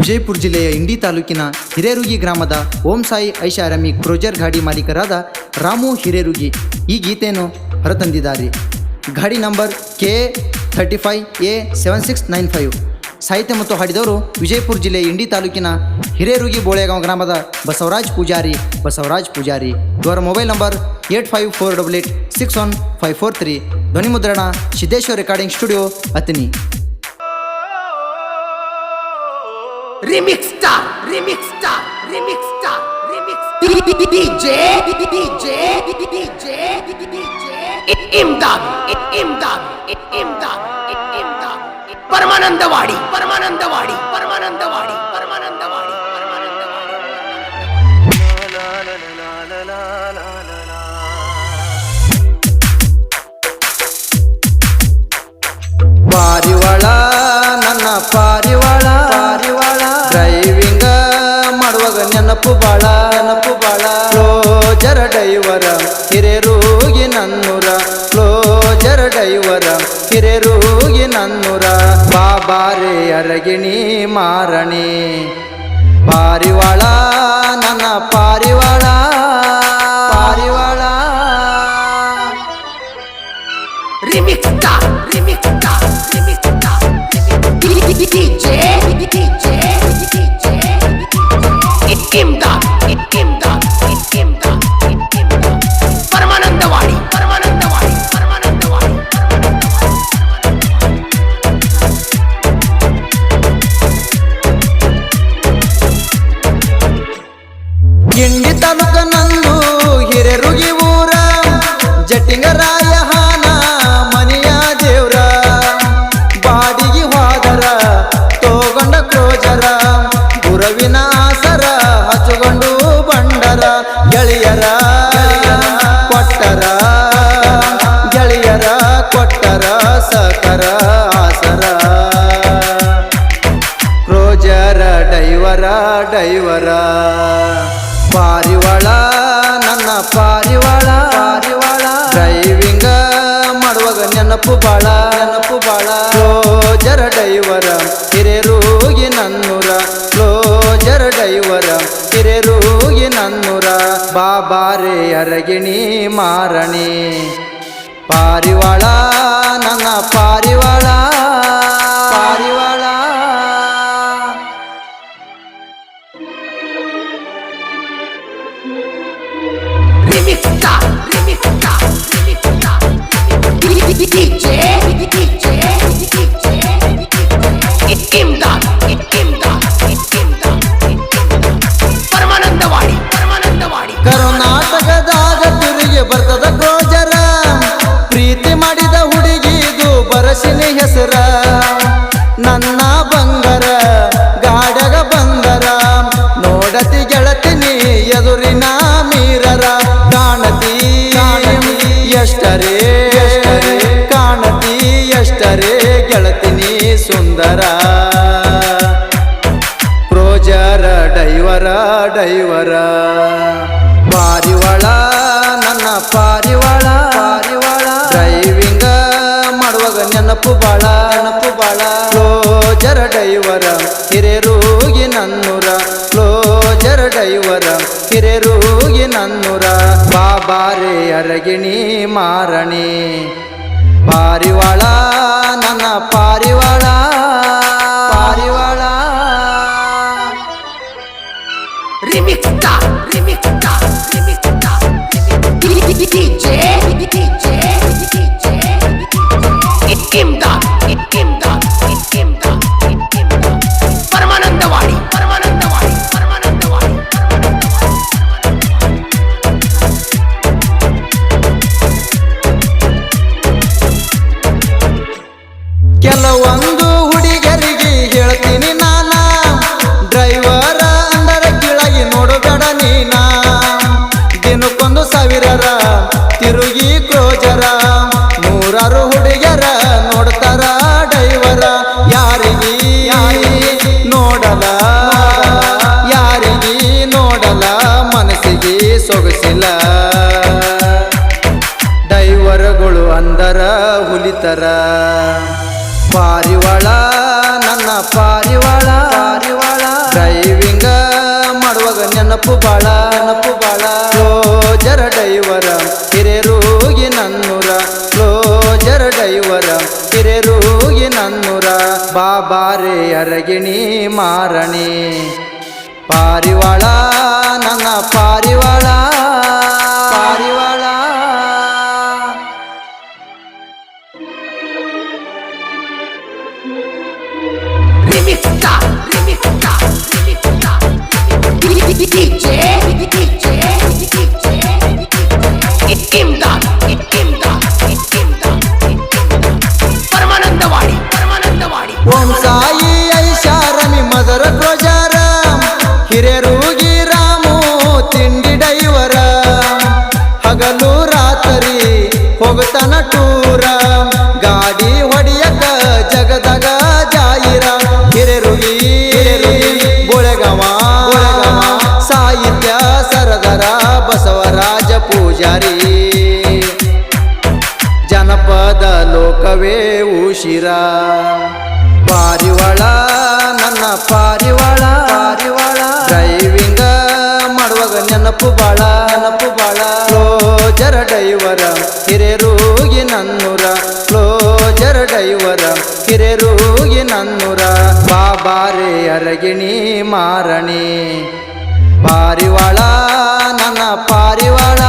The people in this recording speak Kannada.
ವಿಜಯಪುರ ಜಿಲ್ಲೆಯ ಇಂಡಿ ತಾಲೂಕಿನ ಹಿರೇರುಗಿ ಗ್ರಾಮದ ಓಂ ಸಾಯಿ ಐಷಾರಾಮಿ ಕ್ರೋಜರ್ ಗಾಡಿ ಮಾಲೀಕರಾದ ರಾಮು ಹಿರೇರುಗಿ ಈ ಗೀತೆಯನ್ನು ಹೊರತಂದಿದ್ದಾರೆ. ಗಾಡಿ number K thirty five A seven six nine five. ಸಾಹಿತ್ಯ ಮತ್ತು ಹಾಡಿದವರು ವಿಜಯಪುರ ಜಿಲ್ಲೆ ಇಂಡಿ ತಾಲೂಕಿನ ಹಿರೇರುಗಿ ಬೋಳೆಗಾಂವ ಗ್ರಾಮದ ಬಸವರಾಜ್ ಪೂಜಾರಿ ಬಸವರಾಜ್ ಪೂಜಾರಿ. ಇವರ mobile number eight five four double eight six one five four three. ಧ್ವನಿ ಮುದ್ರಣ Siddeshwara recording studio ಅತಿನಿ remix star remix star remix star remix DJ DJ DJ DJ Imdad Imdad Imdad Imdad Paramanandawadi Paramanandawadi Paramanandawadi Paramanandawadi பாரிவள ನನ್ನ ಪಾರಿ ನೆನಪು ಬಾಳ ನೆನಪು ಬಾಳ. ಜರ ಡೈವರ, ಹಿರೇರೂಗಿ ನನ್ನೂರ. ಕ್ಲೋಜರ್ ಡೈವರ, ಹಿರೇರೂಗಿ ನನ್ನೂರ. ಬಾಬಾರೆ ಅರಗಿಣಿ ಮಾರಣಿ. ಪಾರಿವಾಳ ನನ್ನ ಪಾರಿವಾಳ ಜಟಿಂಗರಾಯ ಹಾನ ಮನಿಯ ದೇವ್ರ, ಬಾಡಿಗೆ ಹೋದರ, ತೋಗೊಂಡ ಕ್ರೋಜರ, ಗುರವಿನ ಆಸರ ಹಚ್ಚುಗೊಂಡು ಬಂಡರ, ಗೆಳೆಯರ ಕೊಟ್ಟರ ಗೆಳೆಯರ ಕೊಟ್ಟರ ಸಕರ ಆಸರ. ಕ್ರೋಜರ ಡೈವರ ಡೈವರ, ಪಾರಿವಾಳ ನನ್ನ ಪಾರಿವಾಳ. ನೆನಪು ಬಾಳ ನೆನಪು ಬಾಳ. ಜರ ಡೈವರ ಹಿರೇರೂಗಿ ನನ್ನೂರ. ಜರ ಡೈವರ ಹಿರೇರೂಗಿ ನನ್ನೂರ. ಬಾಬಾರೆ ಅರಗಿಣಿ ಮಾರಣಿ. ಪಾರಿವಾಳ, ನನ್ನ ಪಾರಿವಾಳ ಪಾರಿವಾಳ. ಕರ್ನಾಟಕದಾಗ ಬರ್ತದ ಗೋಜರ ಪ್ರೀತಿ ಮಾಡಿದ ಬರಸಿನ ಹೆಸರ. ನನ್ನ ಬಂಗರ, ಗಾಡಗ ಬಂದರ ನೋಡತಿ ಎದುರಿನ ಮೀರರ. ಕಾಣತಿ ಎಷ್ಟರೇ ಸುಂದರ. ಪ್ರೋಜರ ಡೈವರ ಡೈವರ. ಪಾರಿವಾಳ, ನನ್ನ ಪಾರಿವಾಳ. ಪಾರಿವಾಳ ಡ್ರೈವಿಂಗ ಮಾಡುವಾಗ ನೆನಪು ಬಾಳ ನೆನಪು ಬಾಳ. ಪ್ರೋಜರ ಡೈವರ, ಹಿರೇರೂಗಿ ನನ್ನೂರ. ಪ್ರೋಜರ ಡೈವರ, ಹಿರೇರೂಗಿ ನನ್ನೂರ. ಬಾಬಾರೆ, ಅರಗಿಣಿ ಮಾರಣಿ. ಪಾರಿವಾಳ ನನ್ನ ಪಾರಿವಾಳ ಪಾರಿವಾಳ. ರಿಮಿಕ್ತ ರಿಮಿಕ್ತ remix ದಿನಕ್ಕೊಂದು ಸಾವಿರರ, ತಿರುಗಿ ಕ್ರೋಜರ. ನೂರಾರು ಹುಡುಗರ ನೋಡ್ತಾರ ಡೈವರ ಯಾರಿಗಿ ನೋಡಲ ಯಾರಿಗಿ ನೋಡಲ ಮನಸ್ಸಿಗೆ ಸೊಗಸಿಲ್ಲ. ಡೈವರ್ಗಳು ಅಂದರ ಹುಲಿತರ. ಪಾರಿವಾಳ, ನನ್ನ ಪಾರಿವಾಳ. ಡ್ರೈವಿಂಗ ಮಾಡುವಾಗ ನೆನಪು ಬಾಳ. ಬಾಬಾರೆ ಅರಗಿಣಿ ಮಾರಣಿ ಪಾರಿವಾಳ ನನ್ನ ಪಾರಿವಾಳ ಪಾರಿವಾಳ Remixta, remixta, remixta. DJ, DJ, DJ. Imdad, imdad, imdad. ಹಗಲು ರಾತ್ರಿ ಹೋಗ್ತಾನ ಟೂರ. ಗಾಡಿ ಹೊಡಿಯಕ ಜಗದಗ ಜಾಯಿರ ಹಿರೇರುಗಿ ಗೋಳೆಗವ ಸಾಹಿತ್ಯ ಸರದರ ಬಸವರಾಜ ಪೂಜಾರಿ. ಜನಪದ ಲೋಕವೇ ಉಶಿರ. ಪಾರಿವಾಳ, ನನ್ನ ಪಾರಿವಾಳ. ಪಾರಿವಾಳ ಡ್ರೈವಿಂಗ ಮಾಡುವಾಗ ನೆನಪು ಬಾಳ. ನೆನಪು ಹಿರೇರೂಗಿ ನನ್ನೂರ ಕ್ಲೋಜರ ಡೈವರ ಹಿರೇರೂಗಿ ನನ್ನೂರ ಬಾಬಾರೆ ಅರಗಿಣಿ ಮಾರಣಿ. ಪಾರಿವಾಳ ನನ್ನ ಪಾರಿವಾಳ